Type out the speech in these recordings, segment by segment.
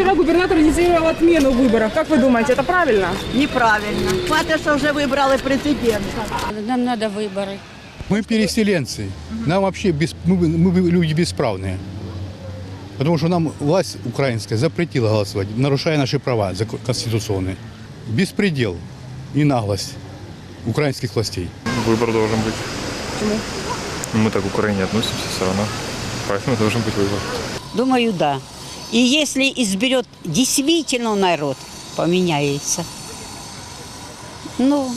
вчера губернатор инициировал отмену выборов. Как вы думаете, это правильно? Неправильно. Хватит, що вже вибрали президента. Нам надо выборы. Мы переселенцы. Нам вообще без, мы, мы люди бесправные. Потому что нам власть украинская запретила голосовать, нарушая наши права конституционные. Беспредел и наглость украинских властей. Выбор должен быть. Почему? Мы так к Украине относимся все равно. Поэтому должен быть выбор. Думаю, да. И если изберет действительно народ, поменяется. Ну,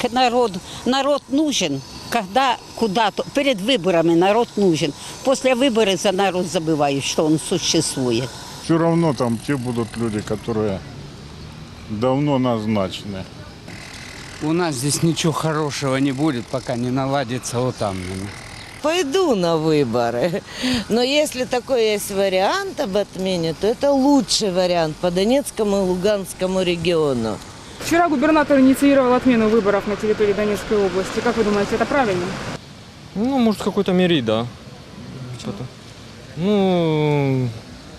к народу. Народ нужен, когда куда-то, перед выборами народ нужен. После выборов за народ забывают, что он существует. Все равно там те будут люди, которые давно назначены. У нас здесь ничего хорошего не будет, пока не наладится вот там. наверное. Пойду на выборы. Но если такой есть вариант об отмене, то это лучший вариант по Донецкому и Луганскому региону. Вчера губернатор инициировал отмену выборов на территории Донецкой области. Как вы думаете, это правильно? Ну, может, в какой-то мере и да. Что-то. Ну,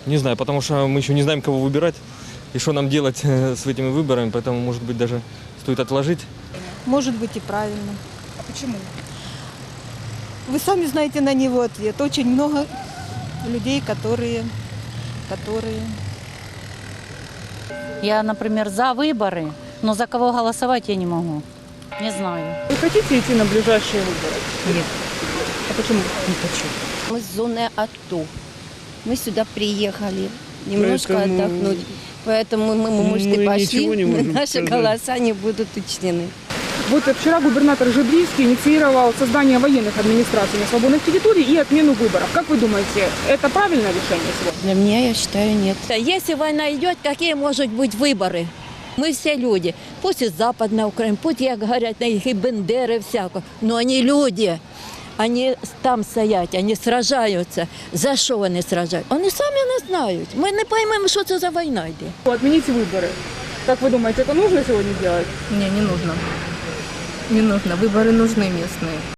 не знаю, потому что мы еще не знаем, кого выбирать и что нам делать э, с этими выборами, поэтому, может быть, даже стоит отложить. Может быть и правильно. А почему? Вы сами знаете на него ответ. Очень много людей, которые, которые Я, например, за выборы, но за кого голосовать я не могу. Не знаю. Вы хотите идти на ближайшие выборы? Нет. А почему? Не хочу. Мы с зоны АТО. Мы сюда приехали немножко Поэтому отдохнуть. Поэтому мы, мы, может, мы и пошли, можем наши сказать. голоса не будут учтены. Вот вчера губернатор Жиблийский инициировал создание военных администраций на свободных территориях и отмену выборов. Как вы думаете, это правильное решение сегодня? Для меня, я считаю, нет. Если война идет, какие могут быть выборы? Мы все люди. Пусть и Западная Украина, пусть, як говорят, на них и Бендеры всяко, но они люди. Они там стоять, вони сражаються. За що вони сражаються? Вони самі не знають. Ми не поймемо, що це за війна йде. Отмените выборы. Как вы думаете, это нужно сегодня делать? Не, не нужно. Не нужно. Выборы нужны местные.